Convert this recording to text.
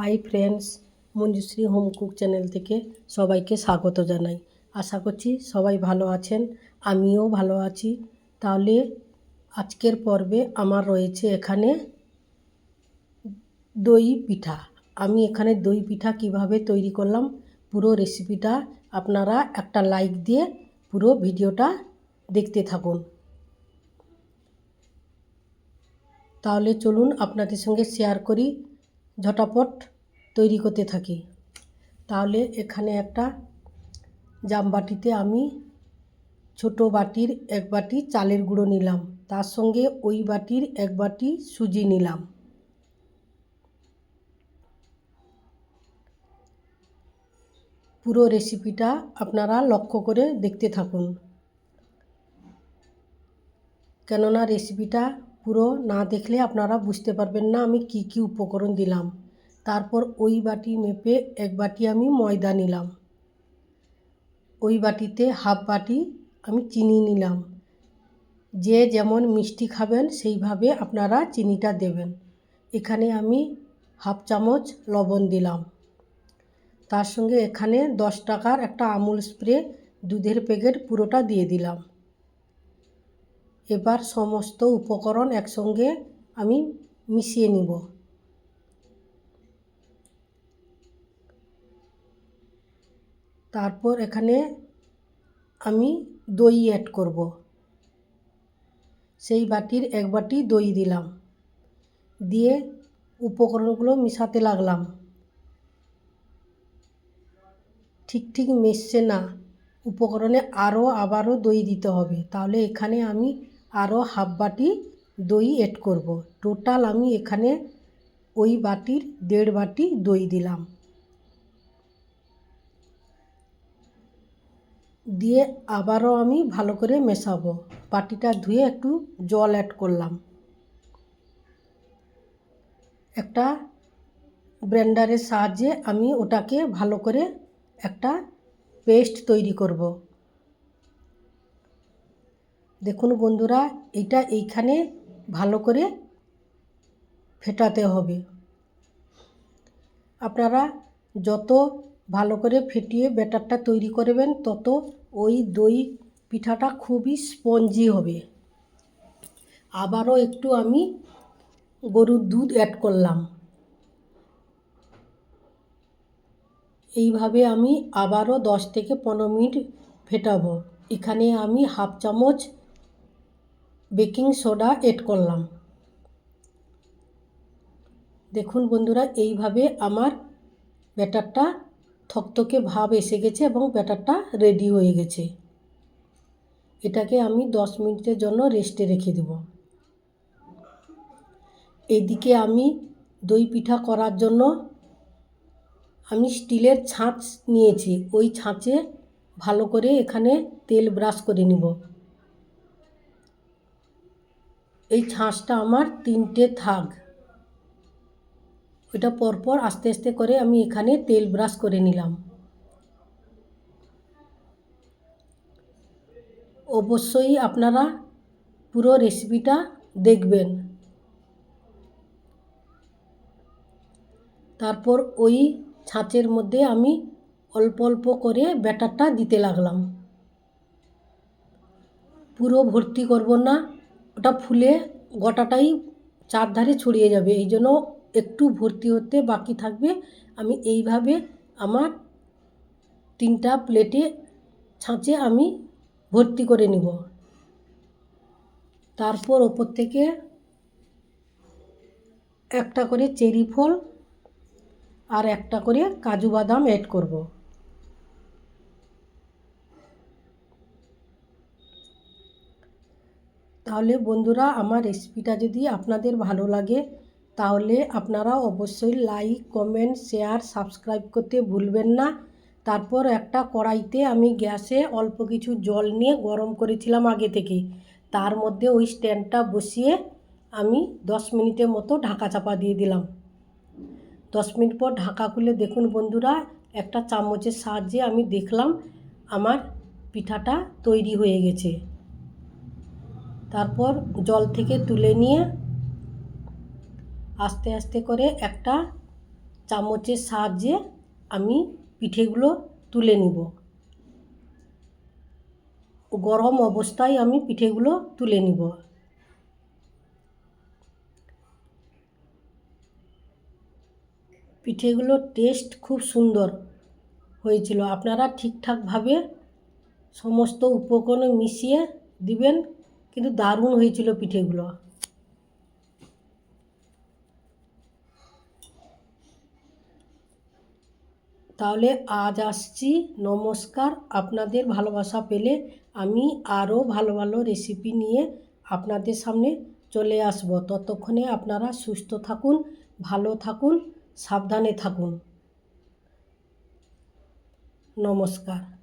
Hi friends, Manjushree home cook channel থেকে সবাইকে স্বাগত জানাই। আশা করছি সবাই ভালো আছেন, আমিও ভালো আছি। তাহলে আজকের পর্বে আমার রয়েছে এখানে দই পিঠা। আমি এখানে দই পিঠা কীভাবে তৈরি করলাম, পুরো রেসিপিটা আপনারা একটা লাইক দিয়ে পুরো ভিডিওটা দেখতে থাকুন। তাহলে চলুন আপনাদের সঙ্গে শেয়ার করি ঝটাপট। তৈরি করতে থাকি। তাহলে এখানে একটা জামবাটিতে আমি ছোট বাটির এক বাটি চালের গুঁড়ো নিলাম। তার সঙ্গে ওই বাটির এক বাটি সুজি নিলাম। পুরো রেসিপিটা আপনারা লক্ষ্য করে দেখতে থাকুন। কেননা রেসিপিটা পুরো না দেখলে আপনারা বুঝতে পারবেন না আমি কি কি উপকরণ দিলাম। তারপর ওই বাটি মেপে এক বাটি আমি ময়দা নিলাম। ওই বাটিতে হাফ বাটি আমি চিনি নিলাম। যে যেমন মিষ্টি খাবেন, সেইভাবে আপনারা চিনিটা দেবেন। এখানে আমি হাফ চামচ লবণ দিলাম। তার সঙ্গে এখানে দশ টাকার একটা আমুল স্প্রে দুধের প্যাকেট পুরোটা দিয়ে দিলাম। এবার সমস্ত উপকরণ একসঙ্গে আমি মিশিয়ে নিব। তারপর এখানে আমি দই অ্যাড করব। সেই বাটির এক বাটি দই দিলাম। দিয়ে উপকরণগুলো মিশাতে লাগলাম। ঠিক ঠিক মিশছে না। উপকরণে আরও আবারও দই দিতে হবে। তাহলে এখানে আমি আরও হাফ বাটি দই এড করব। টোটাল আমি এখানে ওই বাটির দেড় বাটি দই দিলাম। দিয়ে আবারও আমি ভালো করে মেশাবো। বাটিটা ধুয়ে একটু জল অ্যাড করলাম। একটা ব্লেন্ডারের সাহায্যে আমি ওটাকে ভালো করে একটা পেস্ট তৈরি করব। দেখুন বন্ধুরা, এটা এইখানে ভালো করে ফেটাতে হবে। আপনারা যত ভালো করে ফেটিয়ে ব্যাটারটা তৈরি করবেন, তত ওই দই পিঠাটা খুবই স্পঞ্জি হবে। আবারও একটু আমি গরুর দুধ অ্যাড করলাম। এইভাবে আমি আবারও দশ থেকে পনেরো মিনিট ফেটাবো। এখানে আমি হাফ চামচ বেকিং সোডা এড করলাম। দেখুন বন্ধুরা, এইভাবে আমার ব্যাটারটা থকথকে ভাব এসে গেছে এবং ব্যাটারটা রেডি হয়ে গেছে। এটাকে আমি দশ মিনিটের জন্য রেস্টে রেখে দেব। এদিকে আমি দই পিঠা করার জন্য আমি স্টিলের ছাঁচ নিয়েছি। ওই ছাঁচে ভালো করে এখানে তেল ব্রাশ করে নিব। এই ছাঁচটা আমার তিনটে থাক। ওইটা পরপর আস্তে আস্তে করে আমি এখানে তেল ব্রাশ করে নিলাম। অবশ্যই আপনারা পুরো রেসিপিটা দেখবেন। তারপর ওই ছাঁচের মধ্যে আমি অল্প অল্প করে ব্যাটারটা দিতে লাগলাম। পুরো ভর্তি করব না, ওটা ফুলে গোটাটাই চারধারে ছড়িয়ে যাবে, এই জন্য একটু ভর্তি হতে বাকি থাকবে। আমি এইভাবে আমার তিনটা প্লেটে ছাঁচে আমি ভর্তি করে নিব। তারপর ওপর থেকে একটা করে চেরি ফল আর একটা করে কাজু বাদাম অ্যাড করব। তাহলে বন্ধুরা, আমার রেসিপিটা যদি আপনাদের ভালো লাগে তাহলে আপনারা অবশ্যই লাইক কমেন্ট শেয়ার সাবস্ক্রাইব করতে ভুলবেন না। তারপর একটা কড়াইতে আমি গ্যাসে অল্প কিছু জল নিয়ে গরম করেছিলাম আগে থেকে। তার মধ্যে ওই স্ট্যান্ডটা বসিয়ে আমি দশ মিনিটের মতো ঢাকা চাপা দিয়ে দিলাম। দশ মিনিট পর ঢাকা খুলে দেখুন বন্ধুরা, একটা চামচের সাহায্যে আমি দেখলাম আমার পিঠাটা তৈরি হয়ে গেছে। তারপর জল থেকে তুলে নিয়ে আস্তে আস্তে করে একটা চামচের সাহায্যে আমি পিঠেগুলো তুলে নিব। গরম অবস্থায় আমি পিঠেগুলো তুলে নিব। পিঠেগুলোর টেস্ট খুব সুন্দর হয়েছিল। আপনারা ঠিকঠাকভাবে সমস্ত উপকরণ মিশিয়ে দিবেন, কিন্তু দারুণ হয়েছিল পিঠেগুলো। তাহলে আজ আসছি। নমস্কার। আপনাদের ভালোবাসা পেলে আমি আরও ভালো ভালো রেসিপি নিয়ে আপনাদের সামনে চলে আসব। ততক্ষণে আপনারা সুস্থ থাকুন, ভালো থাকুন, সাবধানে থাকুন। নমস্কার।